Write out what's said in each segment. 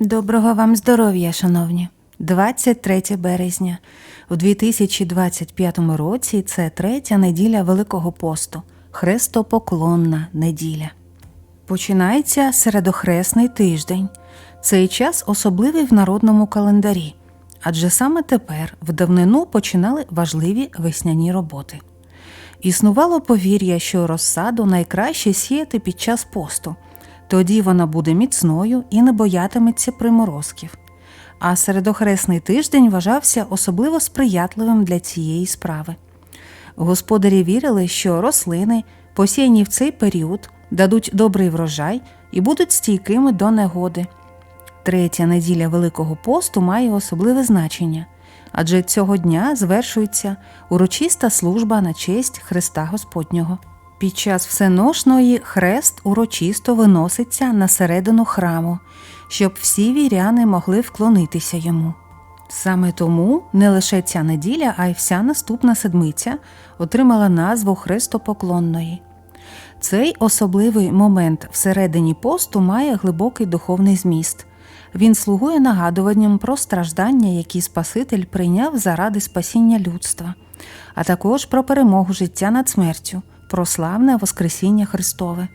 Доброго вам здоров'я, шановні. 23 березня. У 2025 році це третя неділя Великого посту, Хрестопоклонна неділя. Починається середохресний тиждень. Цей час особливий в народному календарі, адже саме тепер в давнину починали важливі весняні роботи. Існувало повір'я, що розсаду найкраще сіяти під час посту. Тоді вона буде міцною і не боятиметься приморозків. А середохресний тиждень вважався особливо сприятливим для цієї справи. Господарі вірили, що рослини, посіяні в цей період, дадуть добрий врожай і будуть стійкими до негоди. Третя неділя Великого посту має особливе значення, адже цього дня звершується урочиста служба на честь Христа Господнього. Під час всеношної хрест урочисто виноситься на середину храму, щоб всі віряни могли вклонитися йому. Саме тому не лише ця неділя, а й вся наступна седмиця отримала назву Хрестопоклонної. Цей особливий момент всередині посту має глибокий духовний зміст. Він слугує нагадуванням про страждання, які Спаситель прийняв заради спасіння людства, а також про перемогу життя над смертю, про славне Воскресіння Христове.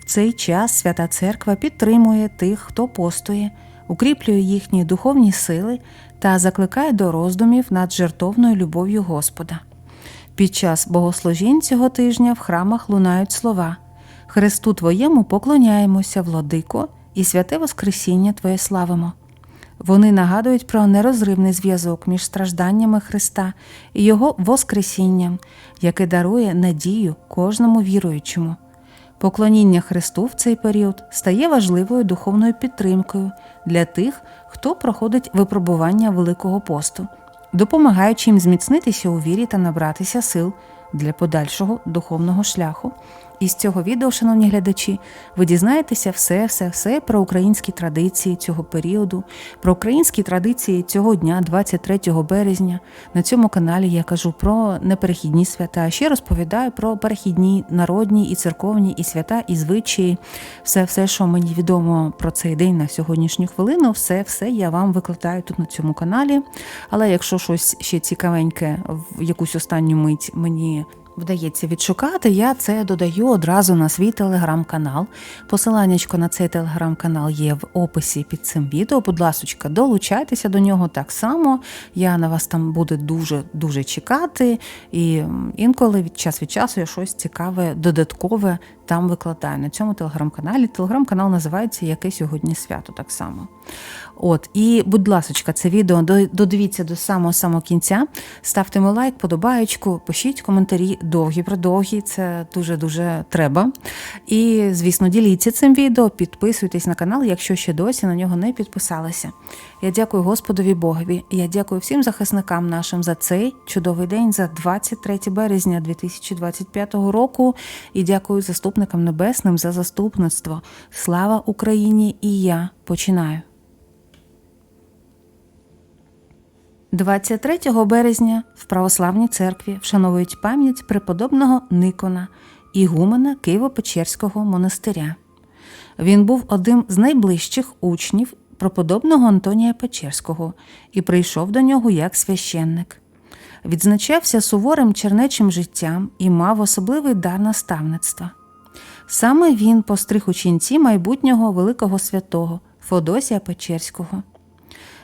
В цей час Свята Церква підтримує тих, хто постує, укріплює їхні духовні сили та закликає до роздумів над жертовною любов'ю Господа. Під час богослужінь цього тижня в храмах лунають слова Христу Твоєму поклоняємося, владико, і святе Воскресіння Твоє славимо. Вони нагадують про нерозривний зв'язок між стражданнями Христа і Його Воскресінням, яке дарує надію кожному віруючому. Поклоніння Христу в цей період стає важливою духовною підтримкою для тих, хто проходить випробування Великого посту, допомагаючи їм зміцнитися у вірі та набратися сил для подальшого духовного шляху. І з цього відео, шановні глядачі, ви дізнаєтеся все, все, все про українські традиції цього періоду, про українські традиції цього дня, 23 березня. На цьому каналі я кажу про неперехідні свята. Ще розповідаю про перехідні народні і церковні, і свята, і звичаї. Все, все, що мені відомо про цей день на сьогоднішню хвилину, все, все я вам викладаю тут на цьому каналі. Але якщо щось ще цікавеньке в якусь останню мить мені вдається відшукати, я це додаю одразу на свій телеграм-канал. Посиланнячко на цей телеграм-канал є в описі під цим відео. Будь ласочка, долучайтеся до нього так само. Я на вас там буду дуже-дуже чекати. І інколи від час від часу я щось цікаве, додаткове там викладаю на цьому телеграм-каналі. Телеграм-канал називається Яке сьогодні свято так само. От, І, будь ласочка, це відео додивіться до самого самого кінця. Ставте лайк, подобаєчку, пишіть коментарі довгі, продовгі, це дуже-дуже треба. І, звісно, діліться цим відео, підписуйтесь на канал, якщо ще досі на нього не підписалися. Я дякую Господові Богові. Я дякую всім захисникам нашим за цей чудовий день, за 23 березня 2025 року. І дякую заступникам небесним за заступництво. Слава Україні! І я починаю. 23 березня в Православній церкві вшановують пам'ять преподобного Никона, ігумена Києво-Печерського монастиря. Він був одним з найближчих учнів преподобного Антонія Печерського і прийшов до нього як священник. Відзначався суворим чернечим життям і мав особливий дар наставництва. Саме він постриг ученці майбутнього великого святого Фодосія Печерського.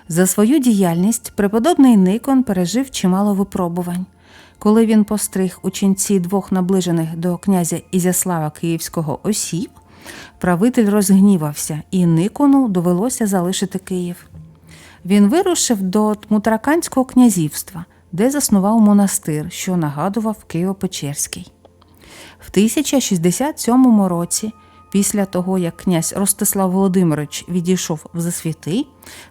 За свою діяльність преподобний Никон пережив чимало випробувань. Коли він постриг ученці двох наближених до князя Ізяслава Київського осіб, правитель розгнівався, і Никону довелося залишити Київ. Він вирушив до Тмутраканського князівства, де заснував монастир, що нагадував Києво-Печерський. В 1067 році Після того, як князь Ростислав Володимирович відійшов в засвіти,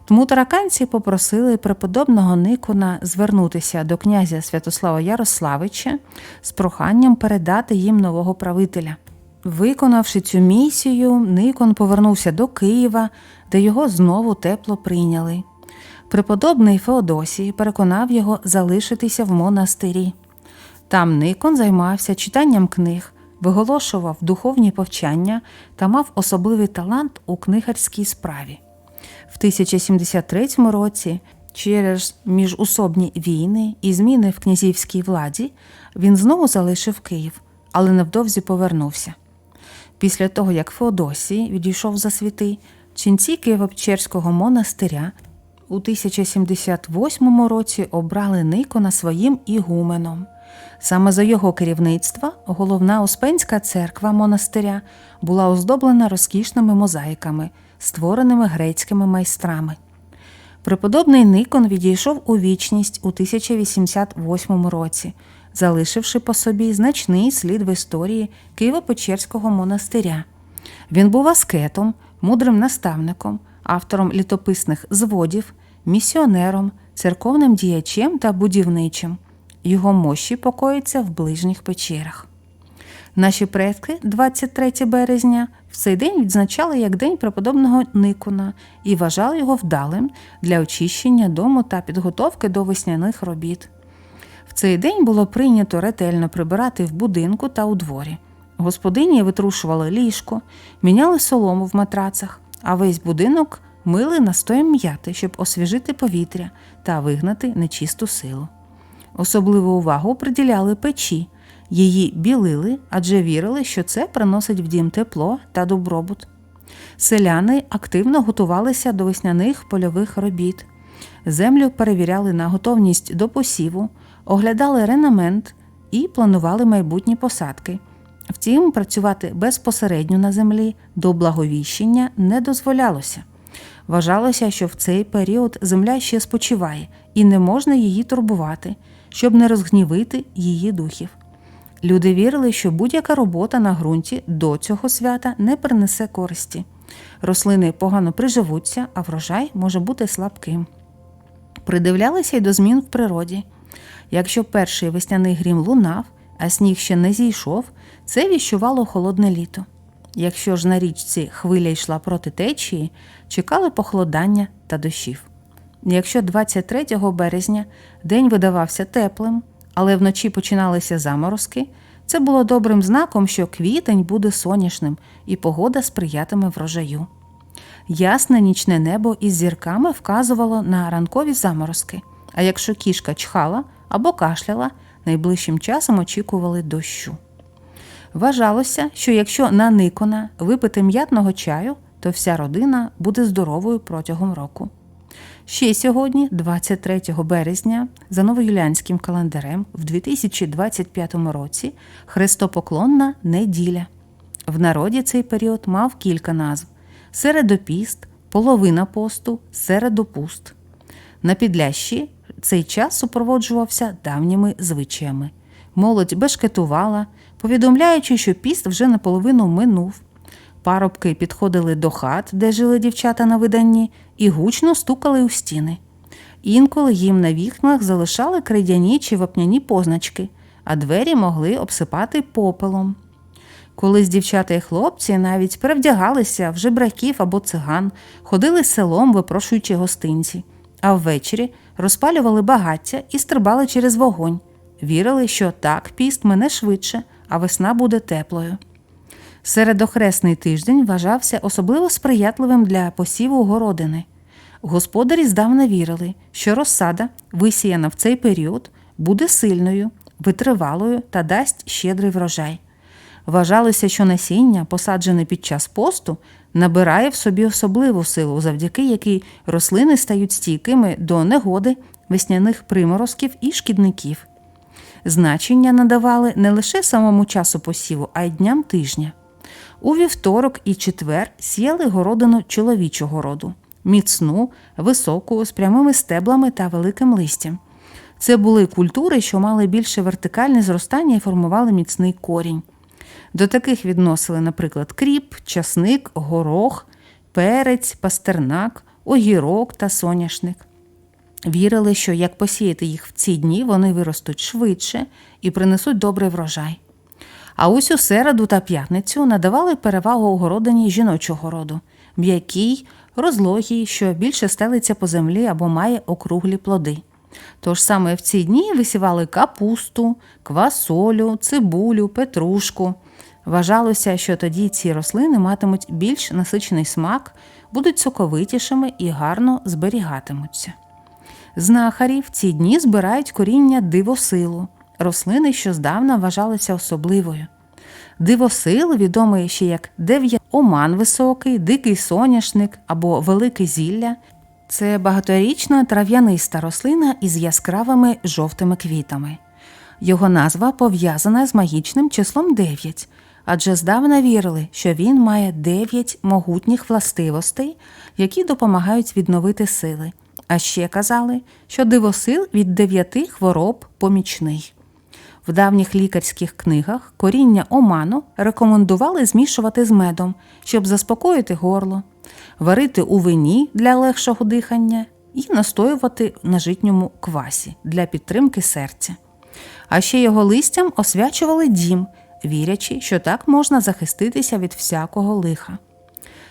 тому тараканці попросили преподобного Никона звернутися до князя Святослава Ярославича з проханням передати їм нового правителя. Виконавши цю місію, Никон повернувся до Києва, де його знову тепло прийняли. Преподобний Феодосій переконав його залишитися в монастирі. Там Никон займався читанням книг виголошував духовні повчання та мав особливий талант у книгарській справі. В 1073 році, через міжусобні війни і зміни в князівській владі, він знову залишив Київ, але невдовзі повернувся. Після того, як Феодосій відійшов за світи, ченці Києво-Печерського монастиря у 1078 році обрали Никона своїм ігуменом. Саме за його керівництва головна Успенська церква монастиря була оздоблена розкішними мозаїками, створеними грецькими майстрами. Преподобний Никон відійшов у вічність у 1088 році, залишивши по собі значний слід в історії Києво-Печерського монастиря. Він був аскетом, мудрим наставником, автором літописних зводів, місіонером, церковним діячем та будівничим. Його мощі покоїться в ближніх печерах. Наші предки 23 березня в цей день відзначали як День преподобного Никона і вважали його вдалим для очищення дому та підготовки до весняних робіт. В цей день було прийнято ретельно прибирати в будинку та у дворі. Господині витрушували ліжко, міняли солому в матрацах, а весь будинок мили настоєм м'яти, щоб освіжити повітря та вигнати нечисту силу. Особливу увагу приділяли печі, її білили, адже вірили, що це приносить в дім тепло та добробут. Селяни активно готувалися до весняних польових робіт. Землю перевіряли на готовність до посіву, оглядали ренамент і планували майбутні посадки. Втім, працювати безпосередньо на землі до благовіщення не дозволялося. Вважалося, що в цей період земля ще спочиває і не можна її турбувати, щоб не розгнівити її духів. Люди вірили, що будь-яка робота на ґрунті до цього свята не принесе користі. Рослини погано приживуться, а врожай може бути слабким. Придивлялися й до змін в природі. Якщо перший весняний грім лунав, а сніг ще не зійшов, це віщувало холодне літо. Якщо ж на річці хвиля йшла проти течії, чекали похолодання та дощів. Якщо 23 березня день видавався теплим, але вночі починалися заморозки, це було добрим знаком, що квітень буде сонячним і погода сприятиме врожаю. Ясне нічне небо із зірками вказувало на ранкові заморозки, а якщо кішка чхала або кашляла, найближчим часом очікували дощу. Вважалося, що якщо на Никона випити м'ятного чаю, то вся родина буде здоровою протягом року. Ще сьогодні, 23 березня, за новоюліанським календарем, в 2025 році Христопоклонна неділя. В народі цей період мав кілька назв: середопіст, половина посту, середопуст. На Підлящі цей час супроводжувався давніми звичаями. Молодь бешкетувала, повідомляючи, що піст вже наполовину минув. Парубки підходили до хат, де жили дівчата на виданні, і гучно стукали у стіни. Інколи їм на вікнах залишали крейдяні чи вапняні позначки, а двері могли обсипати попелом. Колись дівчата і хлопці навіть перевдягалися в жебраків або циган, ходили селом, випрошуючи гостинці, а ввечері розпалювали багаття і стрибали через вогонь. Вірили, що так піст мене швидше, а весна буде теплою. Середохресний тиждень вважався особливо сприятливим для посіву городини. Господарі здавна вірили, що розсада, висіяна в цей період, буде сильною, витривалою та дасть щедрий врожай. Вважалося, що насіння, посаджене під час посту, набирає в собі особливу силу, завдяки якій рослини стають стійкими до негоди, весняних приморозків і шкідників. Значення надавали не лише самому часу посіву, а й дням тижня. У вівторок і четвер сіяли городину чоловічого роду, міцну, високу, з прямими стеблами та великим листям. Це були культури, що мали більше вертикальне зростання і формували міцний корінь. До таких відносили, наприклад, кріп, часник, горох, перець, пастернак, огірок та соняшник. Вірили, що як посіяти їх в ці дні, вони виростуть швидше і принесуть добрий врожай. А ось у середу та п'ятницю надавали перевагу огородині жіночого роду, м'якій, розлогій, що більше стелиться по землі або має округлі плоди. Тож саме в ці дні висівали капусту, квасолю, цибулю, петрушку. Вважалося, що тоді ці рослини матимуть більш насичений смак, будуть соковитішими і гарно зберігатимуться. Знахарі в ці дні збирають коріння дивосилу, рослини, що здавна вважалися особливою. Дивосил, відомий ще як дев'я оман високий, дикий соняшник або велике зілля, це багаторічна трав'яниста рослина із яскравими жовтими квітами. Його назва пов'язана з магічним числом 9, адже здавна вірили, що він має 9 могутніх властивостей, які допомагають відновити сили. А ще казали, що дивосил від дев'яти хвороб помічний. В давніх лікарських книгах коріння оману рекомендували змішувати з медом, щоб заспокоїти горло, варити у вині для легшого дихання і настоювати на житньому квасі для підтримки серця. А ще його листям освячували дім, вірячи, що так можна захиститися від всякого лиха.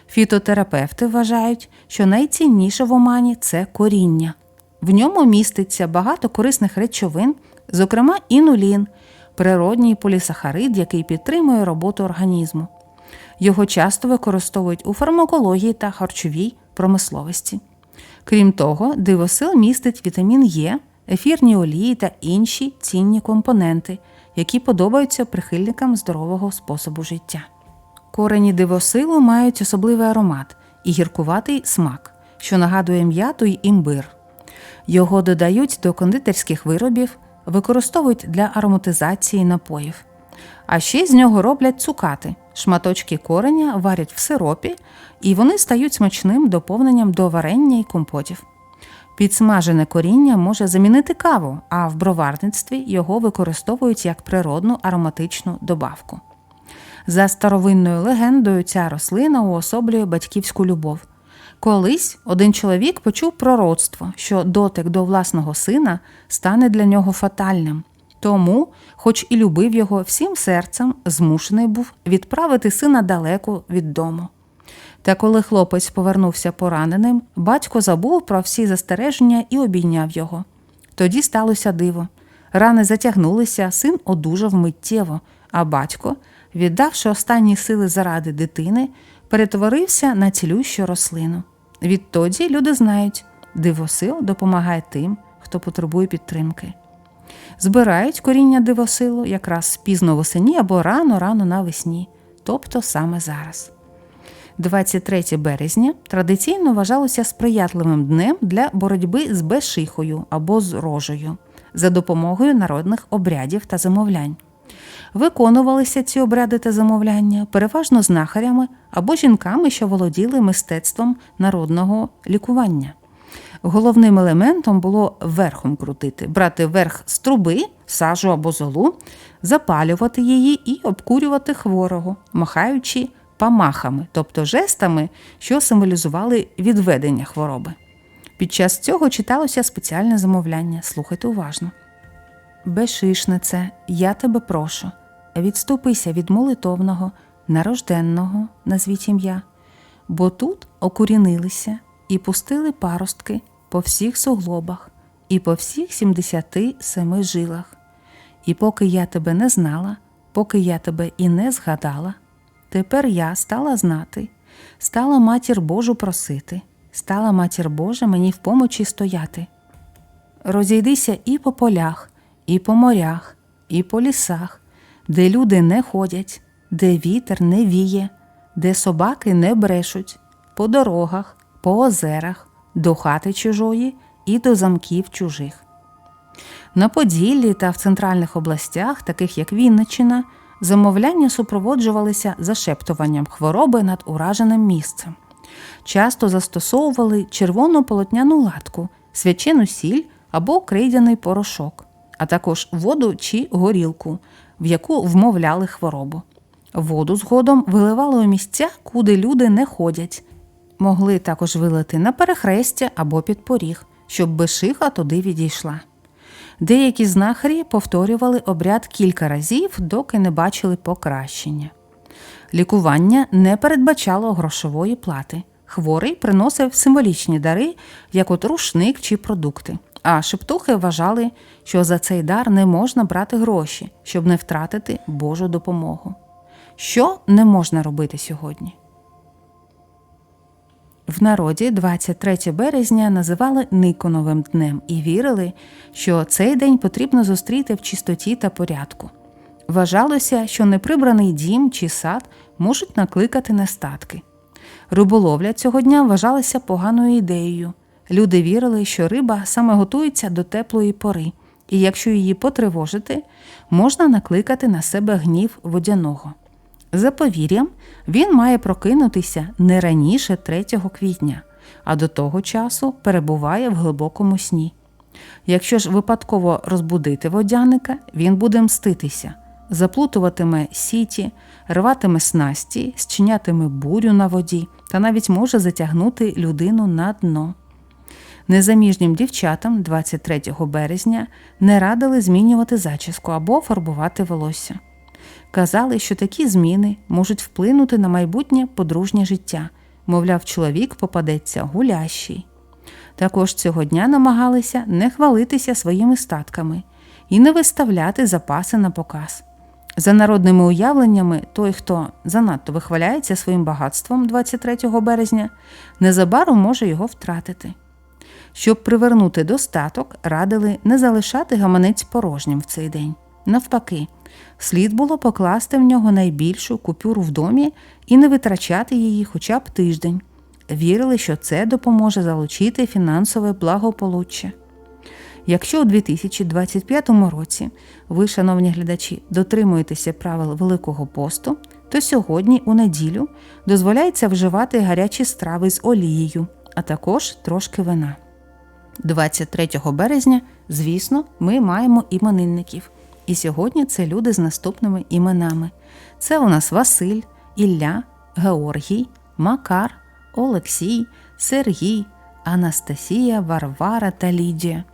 Фітотерапевти вважають, що найцінніше в омані це коріння. В ньому міститься багато корисних речовин, зокрема інулін, природній полісахарид, який підтримує роботу організму. Його часто використовують у фармакології та харчовій промисловості. Крім того, дивосил містить вітамін Е, ефірні олії та інші цінні компоненти, які подобаються прихильникам здорового способу життя. Корені дивосилу мають особливий аромат і гіркуватий смак, що нагадує м'яту й імбир. Його додають до кондитерських виробів, використовують для ароматизації напоїв. А ще з нього роблять цукати. Шматочки кореня варять в сиропі, і вони стають смачним доповненням до варення й компотів. Підсмажене коріння може замінити каву, а в броварництві його використовують як природну ароматичну добавку. За старовинною легендою, ця рослина уособлює батьківську любов. Колись один чоловік почув пророцтво, що дотик до власного сина стане для нього фатальним. Тому, хоч і любив його всім серцем, змушений був відправити сина далеко від дому. Та коли хлопець повернувся пораненим, батько забув про всі застереження і обійняв його. Тоді сталося диво. Рани затягнулися, син одужав миттєво, а батько, віддавши останні сили заради дитини, перетворився на цілющу рослину. Відтоді люди знають, дивосил допомагає тим, хто потребує підтримки. Збирають коріння дивосилу якраз пізно восені або рано-рано навесні, тобто саме зараз. 23 березня традиційно вважалося сприятливим днем для боротьби з безшихою або з рожею за допомогою народних обрядів та замовлянь. Виконувалися ці обряди та замовляння переважно знахарями або жінками, що володіли мистецтвом народного лікування. Головним елементом було верхом крутити, брати верх з труби, сажу або золу, запалювати її і обкурювати хворого, махаючи памахами, тобто жестами, що символізували відведення хвороби. Під час цього читалося спеціальне замовляння. Слухайте уважно. Безшишнице, я тебе прошу, відступися від молитовного, нарожденного, назвіть ім'я, бо тут окурінилися і пустили паростки по всіх суглобах і по всіх сімдесяти семи жилах. І поки я тебе не знала, поки я тебе і не згадала, тепер я стала знати, стала матір Божу просити, стала матір Божа мені в помочі стояти. Розійдися і по полях, і по морях, і по лісах, де люди не ходять, де вітер не віє, де собаки не брешуть, по дорогах, по озерах, до хати чужої і до замків чужих. На Поділлі та в центральних областях, таких як Вінниччина, замовляння супроводжувалися зашептуванням хвороби над ураженим місцем. Часто застосовували червону полотняну латку, свячену сіль або крейдяний порошок, а також воду чи горілку, в яку вмовляли хворобу. Воду згодом виливали у місця, куди люди не ходять. Могли також вилити на перехрестя або під поріг, щоб бешиха туди відійшла. Деякі знахарі повторювали обряд кілька разів, доки не бачили покращення. Лікування не передбачало грошової плати. Хворий приносив символічні дари, як от рушник чи продукти. А шептухи вважали, що за цей дар не можна брати гроші, щоб не втратити Божу допомогу. Що не можна робити сьогодні? В народі 23 березня називали Никоновим днем і вірили, що цей день потрібно зустріти в чистоті та порядку. Вважалося, що неприбраний дім чи сад можуть накликати нестатки. Риболовля цього дня вважалася поганою ідеєю. Люди вірили, що риба саме готується до теплої пори, і якщо її потривожити, можна накликати на себе гнів водяного. За повір'ям, він має прокинутися не раніше 3 квітня, а до того часу перебуває в глибокому сні. Якщо ж випадково розбудити водяника, він буде мститися, заплутуватиме сіті, рватиме снасті, зчинятиме бурю на воді та навіть може затягнути людину на дно. Незаміжнім дівчатам 23 березня не радили змінювати зачіску або фарбувати волосся. Казали, що такі зміни можуть вплинути на майбутнє подружнє життя, мовляв, чоловік попадеться гулящий. Також цього дня намагалися не хвалитися своїми статками і не виставляти запаси на показ. За народними уявленнями, той, хто занадто вихваляється своїм багатством 23 березня, незабаром може його втратити. Щоб привернути достаток, радили не залишати гаманець порожнім в цей день. Навпаки, слід було покласти в нього найбільшу купюру в домі і не витрачати її хоча б тиждень. Вірили, що це допоможе залучити фінансове благополуччя. Якщо у 2025 році ви, шановні глядачі, дотримуєтеся правил Великого посту, то сьогодні, у неділю, дозволяється вживати гарячі страви з олією, а також трошки вина. 23 березня, звісно, ми маємо іменинників. І сьогодні це люди з наступними іменами. Це у нас Василь, Ілля, Георгій, Макар, Олексій, Сергій, Анастасія, Варвара та Лідія.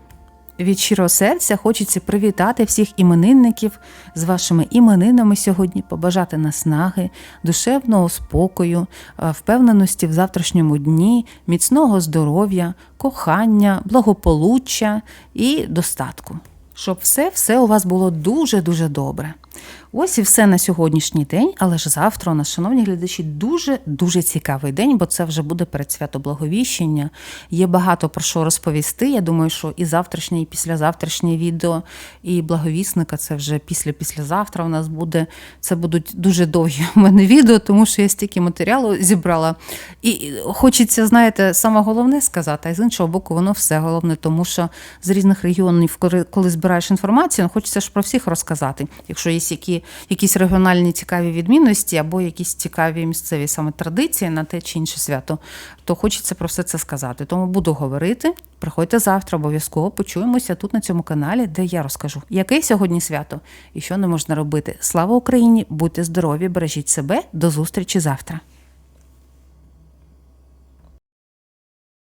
Від щирого серця хочеться привітати всіх іменинників з вашими іменинами сьогодні, побажати наснаги, душевного спокою, е, впевненості в завтрашньому дні, міцного здоров'я, кохання, благополуччя і достатку. Щоб все все у вас було дуже-дуже добре. Ось і все на сьогоднішній день, але ж завтра у нас, шановні глядачі, дуже-дуже цікавий день, бо це вже буде перед свято Благовіщення. Є багато про що розповісти. Я думаю, що і завтрашнє, і післязавтрашнє відео, і благовісника це вже після-післязавтра у нас буде. Це будуть дуже довгі у мене відео, тому що я стільки матеріалу зібрала. І хочеться, знаєте, саме головне сказати, а з іншого боку, воно все головне, тому що з різних регіонів, коли- збираєш інформацію, хочеться ж про всіх розказати. Якщо є які, якісь регіональні цікаві відмінності або якісь цікаві місцеві саме традиції на те чи інше свято, то хочеться про все це сказати. Тому буду говорити. Приходьте завтра, обов'язково почуємося тут на цьому каналі, де я розкажу, яке сьогодні свято і що не можна робити. Слава Україні! Будьте здорові, бережіть себе. До зустрічі завтра.